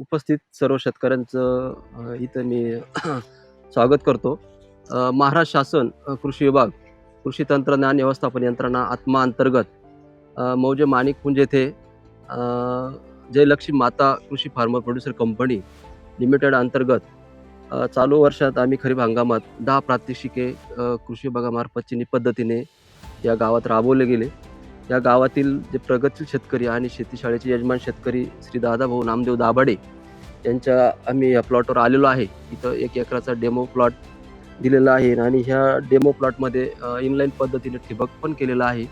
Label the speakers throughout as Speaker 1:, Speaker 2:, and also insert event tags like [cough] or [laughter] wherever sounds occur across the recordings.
Speaker 1: उपस्थित सर्व शेतकऱ्यांचं इथं मी [clears throat] स्वागत करतो. महाराष्ट्र शासन कृषी विभाग कृषी तंत्रज्ञान व्यवस्थापन यंत्रणा आत्मा अंतर्गत मौजे माणिकपुंज येथे जयलक्ष्मी माता कृषी फार्मर प्रोड्युसर कंपनी लिमिटेड अंतर्गत चालू वर्षात आम्ही खरीप हंगामात दहा प्रात्यक्षिके कृषी विभागामार्फतची पद्धतीने या गावात राबवले गेले. या गावातील जे प्रगतशील शेतकरी आणि शेतीशाळेचे यजमान शेतकरी श्री दादाभाऊ नामदेव दाभाडे यांच्या आम्ही या प्लॉटवर आलेलो आहे. इथं एक एकराचा डेमो प्लॉट दिलेला आहे आणि ह्या डेमो प्लॉटमध्ये इनलाईन पद्धतीने ठिबक पण केलेलं आहे.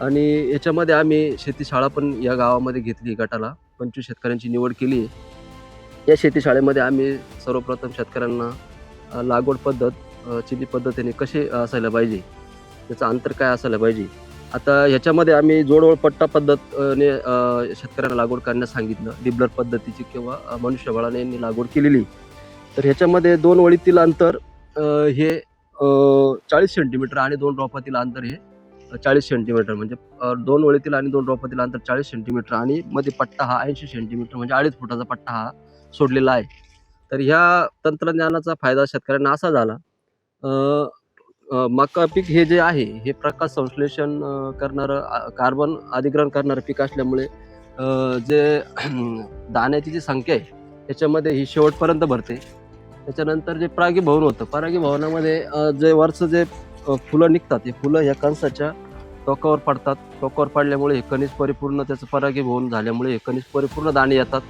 Speaker 1: आणि याच्यामध्ये आम्ही शेतीशाळा पण या गावामध्ये घेतली गटाला. पंचवीस शेतकऱ्यांची निवड केली आहे. या शेतीशाळेमध्ये आम्ही सर्वप्रथम शेतकऱ्यांना लागवड पद्धत चिली चिनी पद्धतीने कसे असायला पाहिजे? त्याचं अंतर काय असायला पाहिजे? आता ह्याच्यामध्ये आम्ही जोडवळ पट्टा पद्धतने शेतकऱ्यांना लागवड करण्यास सांगितलं. डिबलर पद्धतीची किंवा मनुष्यबळाने यांनी लागवड केलेली. तर ह्याच्यामध्ये दोन ओळीतील अंतर हे चाळीस सेंटीमीटर आणि दोन रोपातील अंतर हे चाळीस सेंटीमीटर म्हणजे दोन वळीतील आणि दोन रोपातील अंतर चाळीस सेंटीमीटर आणि मध्ये पट्टा हा ऐंशी सेंटीमीटर म्हणजे अडीच फुटाचा पट्टा हा सोडलेला आहे. तर ह्या तंत्रज्ञानाचा फायदा शेतकऱ्यांना असा झाला मका पीक हे जे आहे हे प्रकाश संश्लेषण करणारं कार्बन अधिग्रहण करणारं पीक असल्यामुळे जे [clears throat] दाण्याची जी संख्या आहे त्याच्यामध्ये ही शेवटपर्यंत भरते. त्याच्यानंतर जे परागीभवन होतं परागीभवनामध्ये जे वरचं जे फुलं निघतात हे फुलं ह्या कणसाच्या टोकावर पडतात. टोकावर पडल्यामुळे हे कणीस परिपूर्ण त्याचं परागीभवन झाल्यामुळे हे कणीस परिपूर्ण दाणे येतात.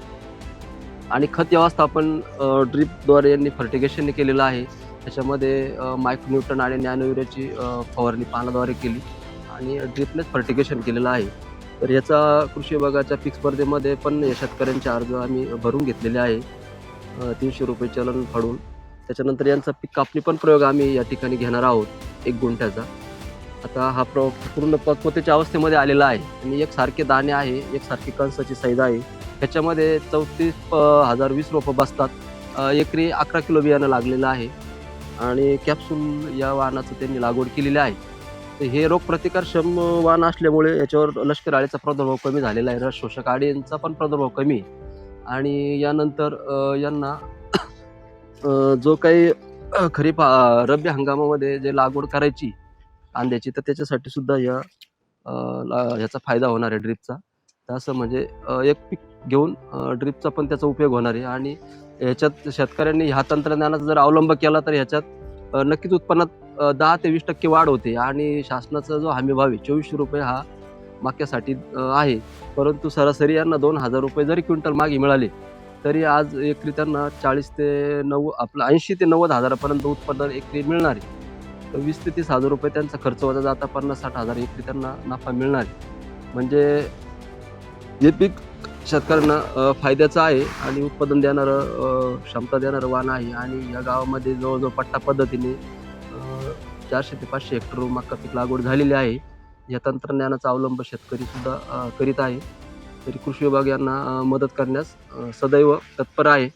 Speaker 1: आणि खत व्यवस्थापन ड्रीपद्वारे यांनी फर्टिगेशनने केलेलं आहे. त्याच्यामध्ये मायक्रो न्यूटन आणि नॅनो फवारणी पानाद्वारे केली आणि ड्रिपनेच फर्टिकेशन केलेलं आहे. तर याचा कृषी विभागाच्या पीक स्पर्धेमध्ये पण या शेतकऱ्यांचे अर्ज आम्ही भरून घेतलेले आहे. तीनशे रुपये चलन फाडून. त्याच्यानंतर यांचा पीक कापणी पण प्रयोग आम्ही या ठिकाणी घेणार आहोत एक गुंठ्याचा. आता हा प्र पूर्ण पक्वतेच्या अवस्थेमध्ये आलेला आहे आणि एक सारखे दाणे आहे एक सारखी कणसाची साईज आहे. त्याच्यामध्ये चौतीस हजार वीस रोपं बसतात. एकरी अकरा किलो बियाणं लागलेलं आहे. आणि कॅप्सूल या वाहनाचं त्यांनी लागवड केलेली आहे. तर हे रोगप्रतिकारक्षम वाहन असल्यामुळे याच्यावर लष्कर आळीचा प्रादुर्भाव कमी झालेला आहे. रस शोषक आळींचा पण प्रादुर्भाव कमी आहे. आणि यानंतर यांना जो काही खरीप रब्बी हंगामामध्ये जे लागवड करायची कांद्याची तर त्याच्यासाठी सुद्धा या ला- ह्याचा फायदा होणार आहे ड्रीपचा तर असं म्हणजे एक पीक घेऊन ड्रीपचा पण त्याचा उपयोग होणार आहे. आणि ह्याच्यात शेतकऱ्यांनी ह्या तंत्रज्ञानाचा जर अवलंब केला तर ह्याच्यात नक्कीच उत्पन्नात दहा ते वीस टक्के वाढ होते. आणि शासनाचा जो हमीभाव आहे चोवीसशे रुपये हा मक्यासाठी आहे. परंतु सरासरी यांना दोन हजार रुपये जरी क्विंटल मागे मिळाले तरी आज एकरी त्यांना चाळीस ते नऊ आपलं ऐंशी ते नव्वद हजारापर्यंत उत्पन्न एकरी मिळणार आहे. तर वीस ते तीस हजार रुपये त्यांचा खर्च वजा जाता पन्नास साठ हजार एकरी त्यांना नफा मिळणार आहे. म्हणजे हे पीक शेतकऱ्यांना फायद्याचं आहे आणि उत्पादन देणारं क्षमता देणारं वाण आहे. आणि या गावामध्ये जवळजवळ पट्टा पद्धतीने चारशे ते पाचशे हेक्टर मका पीक लागवड झालेली आहे. या तंत्रज्ञानाचा अवलंब शेतकरी सुद्धा करीत आहे. तरी कृषी विभाग यांना मदत करण्यास सदैव तत्पर आहे.